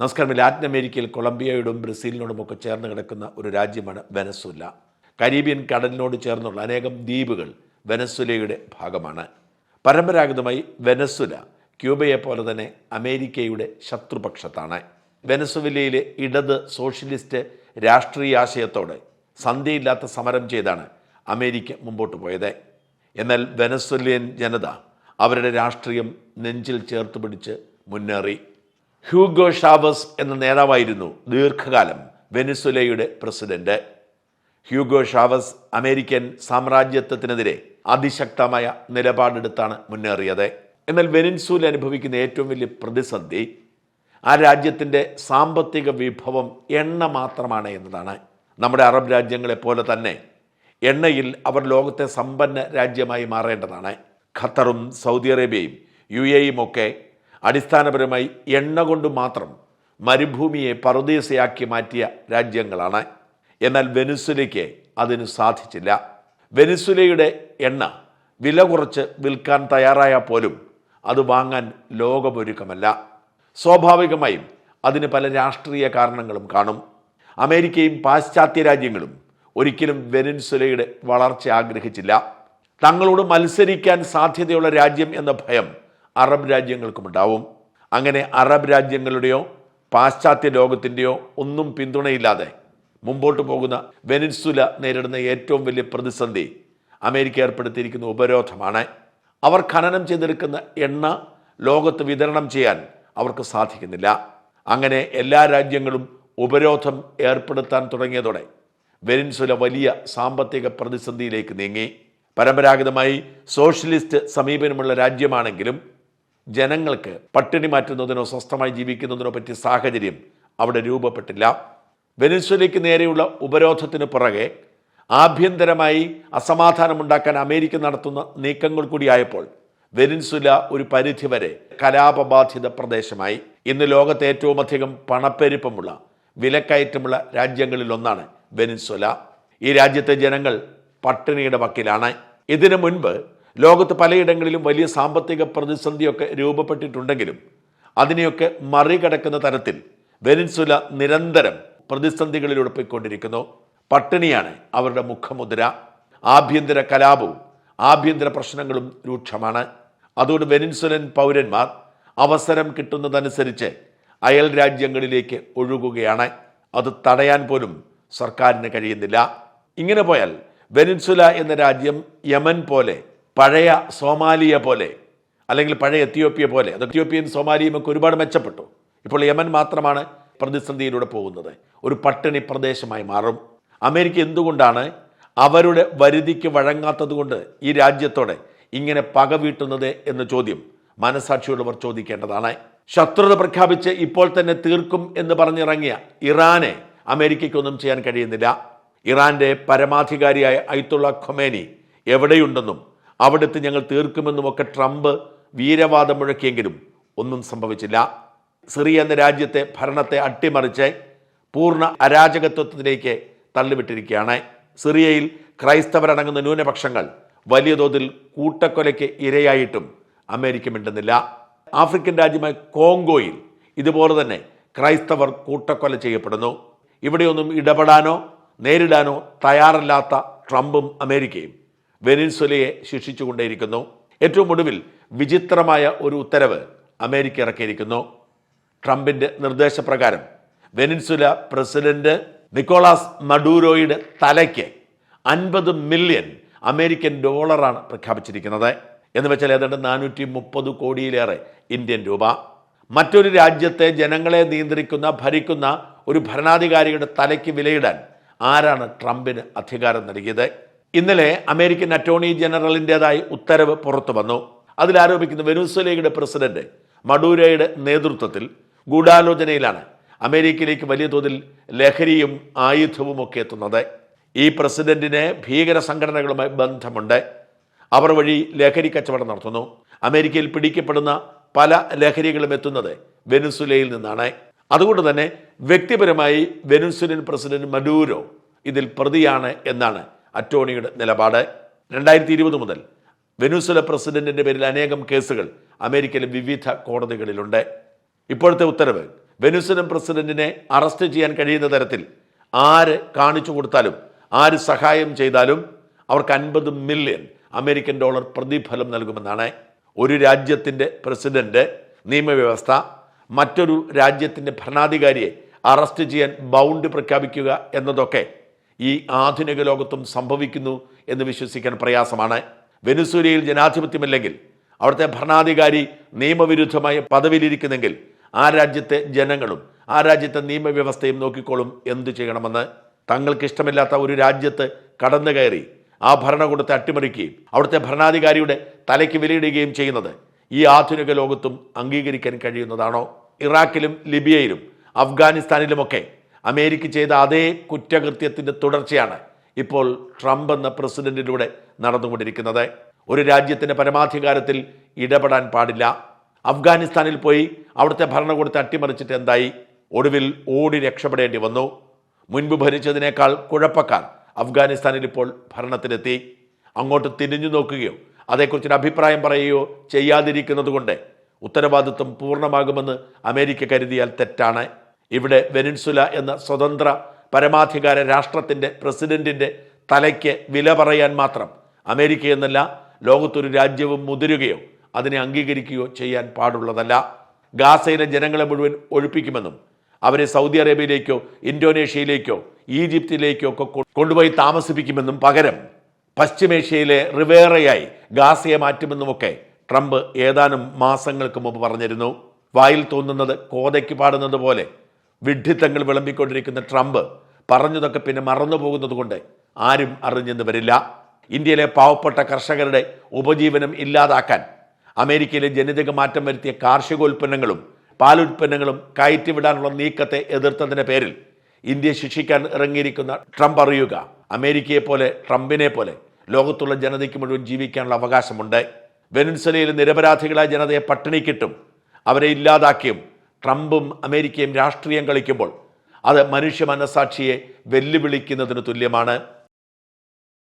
നമസ്കാരം ലാറ്റിൻ അമേരിക്കയിൽ കൊളംബിയയോടും ബ്രസീലിനോടും ഒക്കെ ചേർന്ന് കിടക്കുന്ന ഒരു രാജ്യമാണ് വെനസുല കരീബിയൻ കടലിനോട് ചേർന്നുള്ള അനേകം ദ്വീപുകൾ വെനസുലയുടെ ഭാഗമാണ്. പരമ്പരാഗതമായി വെനസുല ക്യൂബയെ പോലെ തന്നെ അമേരിക്കയുടെ ശത്രുപക്ഷത്താണ്. വെനസുവലയിലെ ഇടത് സോഷ്യലിസ്റ്റ് രാഷ്ട്രീയ ആശയത്തോടെ സന്ധ്യയില്ലാത്ത സമരം ചെയ്താണ് അമേരിക്ക മുമ്പോട്ട് പോയത്. എന്നാൽ വെനസ്വലിയൻ ജനത അവരുടെ രാഷ്ട്രീയം നെഞ്ചിൽ ചേർത്ത് പിടിച്ച് മുന്നേറി. ഹ്യൂഗോ ഷാവസ് എന്ന നേതാവായിരുന്നു ദീർഘകാലം വെനിസുലയുടെ പ്രസിഡന്റ്. ഹ്യൂഗോ ഷാവസ് അമേരിക്കൻ സാമ്രാജ്യത്വത്തിനെതിരെ അതിശക്തമായ നിലപാടെടുത്താണ് മുന്നേറിയത്. എന്നാൽ വെനിൻസൂല അനുഭവിക്കുന്ന ഏറ്റവും വലിയ പ്രതിസന്ധി ആ രാജ്യത്തിന്റെ സാമ്പത്തിക വിഭവം എണ്ണ മാത്രമാണ് എന്നതാണ്. നമ്മുടെ അറബ് രാജ്യങ്ങളെ പോലെ തന്നെ എണ്ണയിൽ അവർ ലോകത്തെ സമ്പന്ന രാജ്യമായി മാറേണ്ടതാണ്. ഖത്തറും സൗദി അറേബ്യയും യു എയും ഒക്കെ അടിസ്ഥാനപരമായി എണ്ണ കൊണ്ട് മാത്രം മരുഭൂമിയെ പറുദീസയാക്കി മാറ്റിയ രാജ്യങ്ങളാണ്. എന്നാൽ വെനിസുലയ്ക്ക് അതിന് സാധിച്ചില്ല. വെനിസുലയുടെ എണ്ണ വില കുറച്ച് വിൽക്കാൻ തയ്യാറായാൽ പോലും അത് വാങ്ങാൻ ലോകമൊരുക്കമല്ല. സ്വാഭാവികമായും അതിന് പല രാഷ്ട്രീയ കാരണങ്ങളും കാണും. അമേരിക്കയും പാശ്ചാത്യ രാജ്യങ്ങളും ഒരിക്കലും വെനിൻസുലയുടെ വളർച്ച ആഗ്രഹിച്ചില്ല. തങ്ങളോട് മത്സരിക്കാൻ സാധ്യതയുള്ള രാജ്യം എന്ന ഭയം അറബ് രാജ്യങ്ങൾക്കും രാജ്യങ്ങൾക്കുമുണ്ടാവും. അങ്ങനെ അറബ് രാജ്യങ്ങളുടെയോ പാശ്ചാത്യ ലോകത്തിന്റെയോ ഒന്നും പിന്തുണയില്ലാതെ മുമ്പോട്ട് പോകുന്ന വെനിൻസുല നേരിടുന്ന ഏറ്റവും വലിയ പ്രതിസന്ധി അമേരിക്ക ഏർപ്പെടുത്തിയിരിക്കുന്ന ഉപരോധമാണ്. അവർ ഖനനം ചെയ്തെടുക്കുന്ന എണ്ണ ലോകത്ത് വിതരണം ചെയ്യാൻ അവർക്ക് സാധിക്കുന്നില്ല. അങ്ങനെ എല്ലാ രാജ്യങ്ങളും ഉപരോധം ഏർപ്പെടുത്താൻ തുടങ്ങിയതോടെ വെനിൻസുല വലിയ സാമ്പത്തിക പ്രതിസന്ധിയിലേക്ക് നീങ്ങി. പരമ്പരാഗതമായി സോഷ്യലിസ്റ്റ് സമീപനമുള്ള രാജ്യമാണെങ്കിലും ജനങ്ങൾക്ക് പട്ടിണി മാറ്റുന്നതിനോ സ്വസ്ഥമായി ജീവിക്കുന്നതിനോ പറ്റിയ സാഹചര്യം അവിടെ രൂപപ്പെട്ടില്ല. വെനിസ്വലയ്ക്ക് നേരെയുള്ള ഉപരോധത്തിന് പുറകെ ആഭ്യന്തരമായി അസമാധാനമുണ്ടാക്കാൻ അമേരിക്ക നടത്തുന്ന നീക്കങ്ങൾ കൂടിയായപ്പോൾ വെനിൻസുല ഒരു പരിധിവരെ കലാപബാധിത പ്രദേശമായി. ഇന്ന് ലോകത്തെ ഏറ്റവും അധികം പണപ്പെരുപ്പമുള്ള വിലക്കയറ്റമുള്ള രാജ്യങ്ങളിൽ ഒന്നാണ് വെനിൻസുല ഈ രാജ്യത്തെ ജനങ്ങൾ പട്ടിണിയുടെ വക്കിലാണ്. ഇതിനു മുൻപ് ലോകത്ത് പലയിടങ്ങളിലും വലിയ സാമ്പത്തിക പ്രതിസന്ധിയൊക്കെ രൂപപ്പെട്ടിട്ടുണ്ടെങ്കിലും അതിനെയൊക്കെ മറികടക്കുന്ന തരത്തിൽ വെനിൻസുല നിരന്തരം പ്രതിസന്ധികളിലൂടെ പോയിക്കൊണ്ടിരിക്കുന്നു. പട്ടിണിയാണ് അവരുടെ മുഖമുദ്ര. ആഭ്യന്തര കലാപവും ആഭ്യന്തര പ്രശ്നങ്ങളും രൂക്ഷമാണ്. അതുകൊണ്ട് വെനിൻസുലൻ പൗരന്മാർ അവസരം കിട്ടുന്നതനുസരിച്ച് അയൽ രാജ്യങ്ങളിലേക്ക് ഒഴുകുകയാണ്. അത് തടയാൻ പോലും സർക്കാരിന് കഴിയുന്നില്ല. ഇങ്ങനെ പോയാൽ വെനിൻസുല എന്ന രാജ്യം യമൻ പോലെ പഴയ സോമാലിയ പോലെ അല്ലെങ്കിൽ പഴയ എത്തിയോപ്യ പോലെ. അത് എത്തിയോപ്യയും സോമാലിയും ഒക്കെ ഒരുപാട് മെച്ചപ്പെട്ടു. ഇപ്പോൾ യമൻ മാത്രമാണ് പ്രതിസന്ധിയിലൂടെ പോകുന്നത്. ഒരു പട്ടിണി പ്രദേശമായി മാറും. അമേരിക്ക എന്തുകൊണ്ടാണ് അവരുടെ വരുതിക്ക് വഴങ്ങാത്തതുകൊണ്ട് ഈ രാജ്യത്തോടെ ഇങ്ങനെ പക വീട്ടുന്നത് എന്ന ചോദ്യം മനസാക്ഷിയുള്ളവർ ചോദിക്കേണ്ടതാണ്. ശത്രുത പ്രഖ്യാപിച്ച് ഇപ്പോൾ തന്നെ തീർക്കും എന്ന് പറഞ്ഞിറങ്ങിയ ഇറാനെ അമേരിക്കയ്ക്കൊന്നും ചെയ്യാൻ കഴിയുന്നില്ല. ഇറാന്റെ പരമാധികാരിയായ ഐത്തുള്ള ഖൊമേനി എവിടെയുണ്ടെന്നും അവിടുത്തെ ഞങ്ങൾ തീർക്കുമെന്നുമൊക്കെ ട്രംപ് വീരവാദം മുഴക്കിയെങ്കിലും ഒന്നും സംഭവിച്ചില്ല. സിറിയ എന്ന രാജ്യത്തെ ഭരണത്തെ അട്ടിമറിച്ച് പൂർണ അരാജകത്വത്തിലേക്ക് തള്ളിവിട്ടിരിക്കുകയാണ്. സിറിയയിൽ ക്രൈസ്തവരടങ്ങുന്ന ന്യൂനപക്ഷങ്ങൾ വലിയ തോതിൽ കൂട്ടക്കൊലയ്ക്ക് ഇരയായിട്ടും അമേരിക്ക മിണ്ടുന്നില്ല. ആഫ്രിക്കൻ രാജ്യമായ കോങ്കോയിൽ ഇതുപോലെ തന്നെ ക്രൈസ്തവർ കൂട്ടക്കൊല ചെയ്യപ്പെടുന്നു. ഇവിടെയൊന്നും ഇടപെടാനോ നേരിടാനോ തയ്യാറല്ലാത്ത ട്രംപും അമേരിക്കയും വെനിൻസുലയെ ശിക്ഷിച്ചുകൊണ്ടേയിരിക്കുന്നു. ഏറ്റവും ഒടുവിൽ വിചിത്രമായ ഒരു ഉത്തരവ് അമേരിക്ക ഇറക്കിയിരിക്കുന്നു. ട്രംപിന്റെ നിർദ്ദേശപ്രകാരം വെനിൻസുല പ്രസിഡന്റ് നിക്കോളാസ് മഡൂരോയുടെ തലയ്ക്ക് അൻപത് മില്യൺ അമേരിക്കൻ ഡോളറാണ് പ്രഖ്യാപിച്ചിരിക്കുന്നത്. എന്ന് വെച്ചാൽ ഏതാണ്ട് നാനൂറ്റി മുപ്പത് കോടിയിലേറെ ഇന്ത്യൻ രൂപ. മറ്റൊരു രാജ്യത്തെ ജനങ്ങളെ നിയന്ത്രിക്കുന്ന ഭരിക്കുന്ന ഒരു ഭരണാധികാരിയുടെ തലയ്ക്ക് വിലയിടാൻ ആരാണ് ട്രംപിന് അധികാരം നൽകിയത്? ഇന്നലെ അമേരിക്കൻ അറ്റോർണി ജനറലിന്റെതായി ഉത്തരവ് പുറത്തു വന്നു. അതിൽ ആരോപിക്കുന്ന വെനുസലയുടെ പ്രസിഡന്റ് മഡൂരയുടെ നേതൃത്വത്തിൽ ഗൂഢാലോചനയിലാണ് അമേരിക്കയിലേക്ക് വലിയ തോതിൽ ലഹരിയും ആയുധവും ഒക്കെ എത്തുന്നത്. ഈ പ്രസിഡന്റിന് ഭീകര സംഘടനകളുമായി ബന്ധമുണ്ട്. അവർ വഴി ലഹരി കച്ചവടം നടത്തുന്നു. അമേരിക്കയിൽ പിടിക്കപ്പെടുന്ന പല ലഹരികളും എത്തുന്നത് വെനുസുലയിൽ നിന്നാണ്. അതുകൊണ്ട് തന്നെ വ്യക്തിപരമായി വെനുസുലൻ പ്രസിഡന്റ് മഡൂരോ ഇതിൽ പ്രതിയാണ് എന്നാണ് അറ്റോർണിയുടെ നിലപാട്. രണ്ടായിരത്തി ഇരുപത് മുതൽ വെനുസുല പ്രസിഡന്റിന്റെ പേരിൽ അനേകം കേസുകൾ അമേരിക്കയിലെ വിവിധ കോടതികളിലുണ്ട്. ഇപ്പോഴത്തെ ഉത്തരവ് വെനുസലം പ്രസിഡന്റിനെ അറസ്റ്റ് ചെയ്യാൻ കഴിയുന്ന തരത്തിൽ ആര് കാണിച്ചു കൊടുത്താലും ആര് സഹായം ചെയ്താലും അവർക്ക് അൻപത് മില്യൺ അമേരിക്കൻ ഡോളർ പ്രതിഫലം നൽകുമെന്നാണ് ഒരു രാജ്യത്തിന്റെ പ്രസിഡന്റ് നിയമവ്യവസ്ഥ. മറ്റൊരു രാജ്യത്തിന്റെ ഭരണാധികാരിയെ അറസ്റ്റ് ചെയ്യാൻ ബൗണ്ട് പ്രഖ്യാപിക്കുക എന്നതൊക്കെ ഈ ആധുനിക ലോകത്തും സംഭവിക്കുന്നു എന്ന് വിശ്വസിക്കാൻ പ്രയാസമാണ്. വെനുസൂലയിൽ ജനാധിപത്യമില്ലെങ്കിൽ അവിടുത്തെ ഭരണാധികാരി നിയമവിരുദ്ധമായ പദവിയിലിരിക്കുന്നെങ്കിൽ ആ രാജ്യത്തെ ജനങ്ങളും ആ രാജ്യത്തെ നിയമവ്യവസ്ഥയും നോക്കിക്കോളും എന്തു ചെയ്യണമെന്ന്. തങ്ങൾക്ക് ഇഷ്ടമില്ലാത്ത ഒരു രാജ്യത്ത് കടന്നു കയറി ആ ഭരണകൂടത്തെ അട്ടിമറിക്കുകയും അവിടുത്തെ ഭരണാധികാരിയുടെ തലയ്ക്ക് വിലയിടുകയും ചെയ്യുന്നത് ഈ ആധുനിക ലോകത്തും അംഗീകരിക്കാൻ കഴിയുന്നതാണോ? ഇറാഖിലും ലിബിയയിലും അഫ്ഗാനിസ്ഥാനിലുമൊക്കെ അമേരിക്ക ചെയ്ത അതേ കുറ്റകൃത്യത്തിന്റെ തുടർച്ചയാണ് ഇപ്പോൾ ട്രംപ് എന്ന പ്രസിഡന്റിലൂടെ നടന്നുകൊണ്ടിരിക്കുന്നത്. ഒരു രാജ്യത്തിന്റെ പരമാധികാരത്തിൽ ഇടപെടാൻ പാടില്ല. അഫ്ഗാനിസ്ഥാനിൽ പോയി അവിടുത്തെ ഭരണകൂടത്തെ അട്ടിമറിച്ചിട്ട് എന്തായി? ഒടുവിൽ ഓടി രക്ഷപ്പെടേണ്ടി വന്നു. മുൻപ് ഭരിച്ചതിനേക്കാൾ കുഴപ്പക്കാർ അഫ്ഗാനിസ്ഥാനിൽ ഇപ്പോൾ ഭരണത്തിലെത്തി. അങ്ങോട്ട് തിരിഞ്ഞു നോക്കുകയോ അതേക്കുറിച്ചൊരു അഭിപ്രായം പറയുകയോ ചെയ്യാതിരിക്കുന്നത് കൊണ്ട് ഉത്തരവാദിത്വം പൂർണമാകുമെന്ന് അമേരിക്ക കരുതിയാൽ തെറ്റാണ്. ഇവിടെ വെനിൻസുല എന്ന സ്വതന്ത്ര പരമാധികാര രാഷ്ട്രത്തിന്റെ പ്രസിഡന്റിന്റെ തലയ്ക്ക് വില പറയാൻ മാത്രം അമേരിക്ക എന്നല്ല ലോകത്തൊരു രാജ്യവും മുതിരുകയോ അതിനെ അംഗീകരിക്കുകയോ ചെയ്യാൻ പാടുള്ളതല്ല. ഗാസയിലെ ജനങ്ങളെ മുഴുവൻ ഒഴിപ്പിക്കുമെന്നും അവരെ സൗദി അറേബ്യയിലേക്കോ ഇന്തോനേഷ്യയിലേക്കോ ഈജിപ്തിലേക്കോ ഒക്കെ കൊണ്ടുപോയി താമസിപ്പിക്കുമെന്നും പകരം പശ്ചിമേഷ്യയിലെ റിവേറയായി ഗാസയെ മാറ്റുമെന്നുമൊക്കെ ട്രംപ് ഏതാനും മാസങ്ങൾക്ക് മുമ്പ് പറഞ്ഞിരുന്നു. വായിൽ തോന്നുന്നത് കോതയ്ക്ക് പാടുന്നത് പോലെ വിഡ്ഢിത്തങ്ങൾ വിളമ്പിക്കൊണ്ടിരിക്കുന്ന ട്രംപ് പറഞ്ഞതൊക്കെ പിന്നെ മറന്നു പോകുന്നത് കൊണ്ട് ആരും അറിഞ്ഞെന്ന് വരില്ല. ഇന്ത്യയിലെ പാവപ്പെട്ട കർഷകരുടെ ഉപജീവനം ഇല്ലാതാക്കാൻ അമേരിക്കയിലെ ജനിതക മാറ്റം വരുത്തിയ കാർഷികോൽപ്പന്നങ്ങളും പാലുൽപ്പന്നങ്ങളും കയറ്റിവിടാനുള്ള നീക്കത്തെ എതിർത്തതിന്റെ പേരിൽ ഇന്ത്യയെ ശിക്ഷിക്കാൻ ഇറങ്ങിയിരിക്കുന്ന ട്രംപ് അറിയുക. അമേരിക്കയെ പോലെ ട്രംപിനെ പോലെ ലോകത്തുള്ള ജനതയ്ക്ക് മുഴുവൻ ജീവിക്കാനുള്ള അവകാശമുണ്ട്. വെനൻസലയിലെ നിരപരാധികളായ ജനതയെ പട്ടിണിക്കിട്ടും അവരെ ഇല്ലാതാക്കിയും ട്രംപും അമേരിക്കയും രാഷ്ട്രീയം കളിക്കുമ്പോൾ അത് മനുഷ്യ മനസാക്ഷിയെ വെല്ലുവിളിക്കുന്നതിന് തുല്യമാണ്.